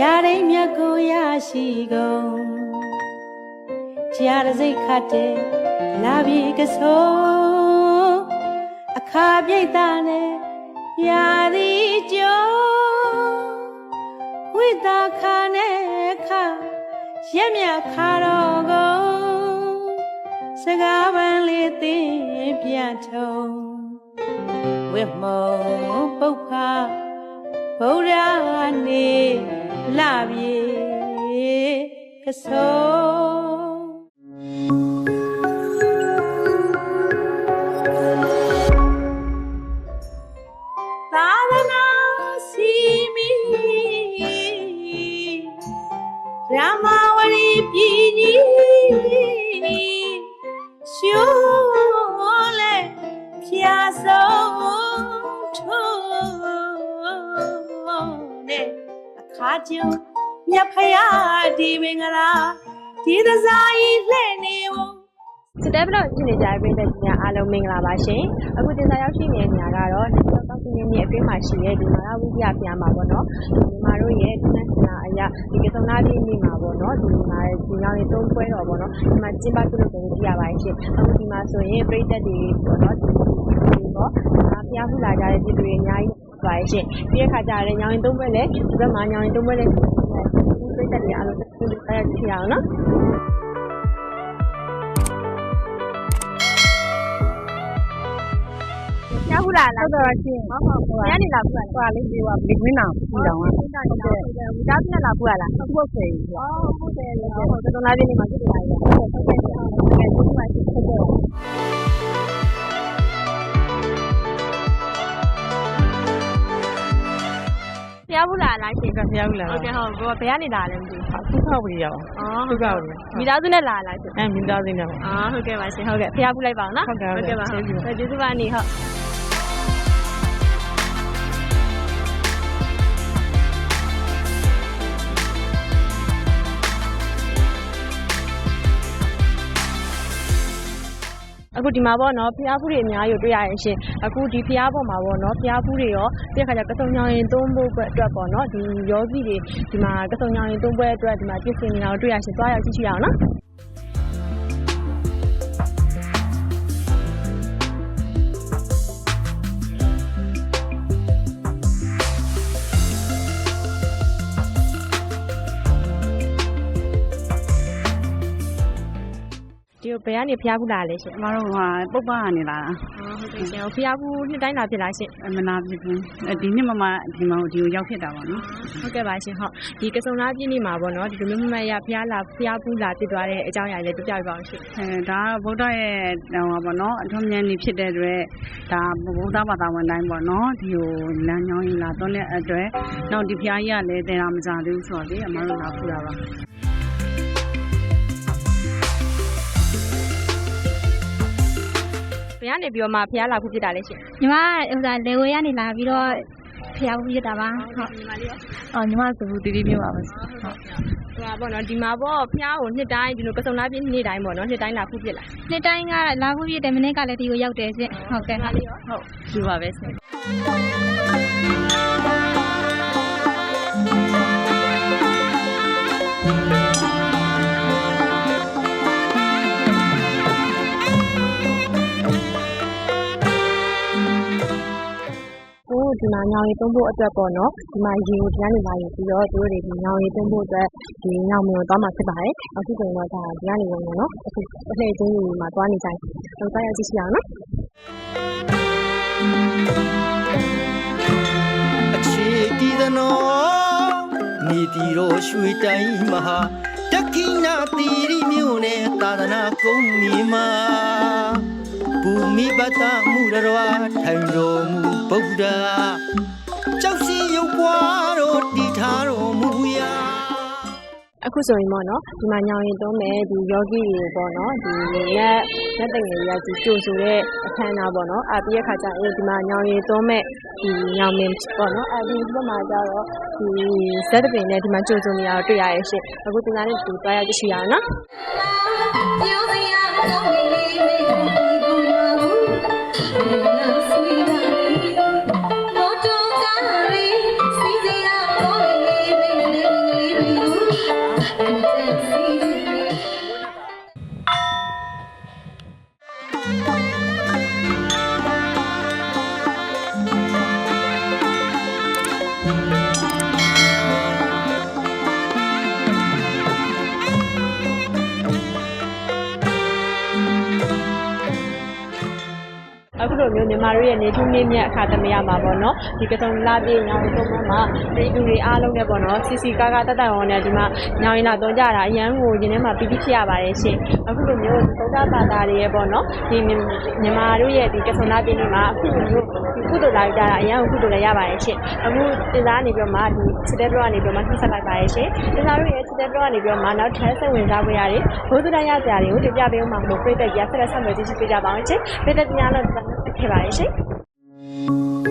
ရာရိမ်မြတ်ကိုရရှိကုန်ကြားရစိတ်ခတ်တဲ့လာပြီကစိုးအခါပြိတ်သားနဲ့ရာသည်ကျော်ဝိတာခါနဲ့ခါရက်မြတ်ခါတော်ကုန်စကားပန်းလေးသိပြထုံဝိမောပုပ္ဖာဗုဒ္ဓနေ လပြေကဆိုသာ အခါကျုံမြတ်ဖရာဒီမင်္ဂလာဒီသစားကြီးလှဲ့နေဝစတဲ့ဘလို့ကြည့်နေကြတဲ့ပြည်သက်ကြီးများအားလုံးမင်္ဂလာပါရှင်။အခုတင်ဆက်ရောက်ရှိနေတဲ့နေရာကတော့ဒီတော့တောက်င်းမြင့်အတွင်းမှာရှိတဲ့ဒီမာရဝိဇ္ဇာဖျားမှာပေါ့နော်။ဒီမာတို့ရဲ့ဒီနေ့စနာအရာဒီကစုံနာပြည့်နေ့မှာပေါ့နော်။ဒီမာဒီညောင်လေးသုံးပွဲတော်ပေါ့နော်။ဒီမှာကျင်းပပြုလုပ်တယ်ကြည့်ရပါတယ်ရှင်။အခုဒီမှာဆိုရင်ပြည်သက်တွေပေါ့နော်ဒီဒီပေါ့ဒါဖျားဖူးလာကြတဲ့ပြည်သူတွေအများကြီး ပါရှင်။ပြီးတဲ့ခါကျရင်ညောင်ရင်သုံးပွဲလည်း ဒီဘက်မှာ ညောင်ရင်သုံးပွဲလည်းပြည်သက်တွေအားလုံးသိကြရကြည့်ရအောင်နော်။ရဘူးလားလားဟုတ်တော့ရှင်ဟုတ်ဟုတ်ဟုတ်ညနေလာဘူးလားဟိုလေးဒီကဘီကွင်းအောင်ပြီးတော့ဟုတ်တယ်ဟုတ်တယ်ဝီသားပြလာဘူးလားဟုတ်ဟုတ်ဆယ်အော်ဟုတ်တယ်လေဟုတ်တယ်တော်လာပြနေမှာ ဖြစ်တယ်လား ဟုတ်ဟုတ်ဟုတ်ဟုတ်ဟုတ်ဟုတ်ပါရှိဟုတ်တ ယ်ဖျားဘူးလားလားရှင်ကဖျားဘူးလားဟုတ်ကဲ့ဟုတ်ကိုကဘယ်ကနေလာလဲမသိဘူးခုခောက်ပြီးရောအော်ခုခောက်ပြီးမိသားစုနဲ့လာလားရှင်အဲမိသားစုနဲ့အော်ဟုတ်ကဲ့ပါရှင်ဟုတ်ကဲ့ဖျားဘူးလိုက်ပါအောင်နော်ဟုတ်ကဲ့ဟုတ်ကဲ့ပါဟုတ်ကျေးဇူးပါကျေးဇူးပါနေဟုတ် အခုဒီမှာပေါ့နော်ဖျားဖူးတွေအများကြီးကိုတွေ့ရရင်ရှင်အခုဒီဖျားပေါ်မှာပေါ့နော်ဖျားဖူးတွေရောပြည့်ခါကျကစုံညောင်ရင်သုံးဖို့အတွက်ပေါ့နော်ဒီယောဂီတွေဒီမှာကစုံညောင်ရင်သုံးပွဲအတွက်ဒီမှာပြင်ဆင်နေတာကိုတွေ့ရရှင်သွားရောက်ကြည့်ကြည့်ရအောင်နော် ဘယ်ကနေဖျားဖူးလာလဲရှင်အမတို့ကပုပ္ပကနေ လာအော်ဟုတ်ကဲ့ရှင်ဖျားဖူးနှစ်တိုင်းလာဖြစ်လားရှင်အမနာပြင်းဒီနှစ်မှမှဒီမှာဒီကိုရောက်ဖြစ်တာပါနော် ဟုတ်ကဲ့ပါရှင်ဟုတ်ဒီကစုံသားပြည့်နေမှာပေါ့နော်ဒီလိုမျိုး မှတ်ရဖျားလာဖျားဖူးလာဖြစ်သွားတဲ့အကြောင်းအရာလေး ပြပြပြပါအောင်ရှင်အဲဒါက ဗုဒ္ဓရဲ့ဟိုပါနော်အထွတ်မြတ်နေဖြစ်တဲ့အတွက် ဒါ ဗုဒ္ဓဘာသာဝင်တိုင်းပေါ့နော် ဒီကို လမ်းကြောင်းကြီးလာတော့တဲ့အတွက် နောက် ဒီဖျားကြီးကလည်းတရားမကြသေးဘူးဆိုတော့လေ အမတို့ လာဖူးတာပါ ယ်ကနေပြီးတော့မှဖျားလာဖူးဖြစ်တာလဲရှင်ညီမဟိုဒါလေဝေရနေလာပြီးတော့ဖျားဘူးရတာပါဟုတ်ညီမလေးရောအော်ညီမစဘူးတီးတီးပြပါမယ်ဟုတ်ဟိုပါပေါ့နော်ဒီမှာပေါ့ဖျားကိုနှစ်တိုင်းဒီလိုကစုံသားပြည့်နေ့တိုင်းပေါ့နော်နှစ်တိုင်းလာဖူးဖြစ်လာနေ့တိုင်းကလာဘူးပြတယ်မနေ့ကလည်းဒီကိုရောက်တယ်ရှင်ဟုတ်ကဲ့ညီမလေးရောဟုတ်ဒီပါပဲဆင် ဒီမှာ ညောင်ရည်သုံးဖို့အတွက်ပေါ့နော် ဒီမှာ ရေကို ဒီကနေ လာယူပြီးတော့တို့တွေ ဒီညောင်ရည်သုံးဖို့အတွက် ဒီညောင်မျိုးသွားမှာဖြစ်ပါတယ် အခုဆိုရင်တော့ ဒါ ဒီကနေ ဝင်မယ်နော် အခု အလှည့်ချင်းကြီးမှာ သွားနေကြတယ်ဟိုတိုင်းရကြည့်စီအောင်နော် အခြေတည်သနောနေတီတော်ရွှေတိုင်းမဟာတက္ခိနာတီရိမြို့နယ် သာသနာကုန်းမြေမှာ ဘူမိပတ္တမှုတော်ထိုင်တော်မူ ဗုဒ္ဓကြောက်စီရုပ်ပွားတော်တည်ထားတော်မူရာအခုဆိုရင်ပေါ့နော်ဒီမှာညောင်ရင်သုံးမဲ့ဒီယောဂီတွေပေါ့နော်ဒီလက်လက်တင်တွေရောက်ဒီကြိုဆိုတဲ့အခမ်းအနားပေါ့နော်အပြီးရခါကျရင်ဒီမှာညောင်ရင်သုံးမဲ့ဒီညောင်မင်းပေါ့နော်အဒီဘက်မှာကျတော့ဒီဇက်တပင်နဲ့ဒီမှာကြိုဆိုနေရတော့တွေ့ရရဲ့ရှင့်အခုဒီနေ့ဒီတွားရကြည့်ရှိရအောင်နော် လိုမျိုးမြန်မာတို့ရဲ့နေထူးမြင့်မြတ်အခါသမယမှာပေါ့နော်ဒီကစုံလာပြေညောင်တုံးမှာဒီလူတွေအားလုံးနဲ့ပေါ့နော်စီစီကားကားတက်တက်အောင်နဲ့ဒီမှာညောင်ရင်လာတော့ကြတာအရန်ကိုရင်းထဲမှာပီတိဖြစ်ရပါတယ်ရှင်အခုလိုမျိုးသုဒ္ဓဘာသာတွေရဲ့ပေါ့နော်ဒီမြန်မာတို့ရဲ့ဒီကစုံလာပြေနေမှာအခုလိုမျိုးဒီကုသိုလ်လာကြတာအရန်ကိုကုသိုလ်လည်းရပါတယ်ရှင်အခုတင်သားနေပြီးတော့မှဒီစစ်တဲ့ဘက်ကနေပြီးတော့မှနှိဆက်လိုက်ပါတယ်ရှင်တင်သားတို့ရဲ့စစ်တဲ့ဘက်ကနေပြီးတော့မှနောက်ထပ်စိတ်ဝင်စားဖို့ရတယ်ဘုဒ္ဓတရားစရာတွေကိုတင်ပြပေးအောင်မှာမလို့ပြည့်တဲ့ရဆက်လက်ဆက်မယ်ကြည့်ကြပါအောင်ရှင်ပြည့်တဲ့တဖြစ်ပါတယ်ရှင်။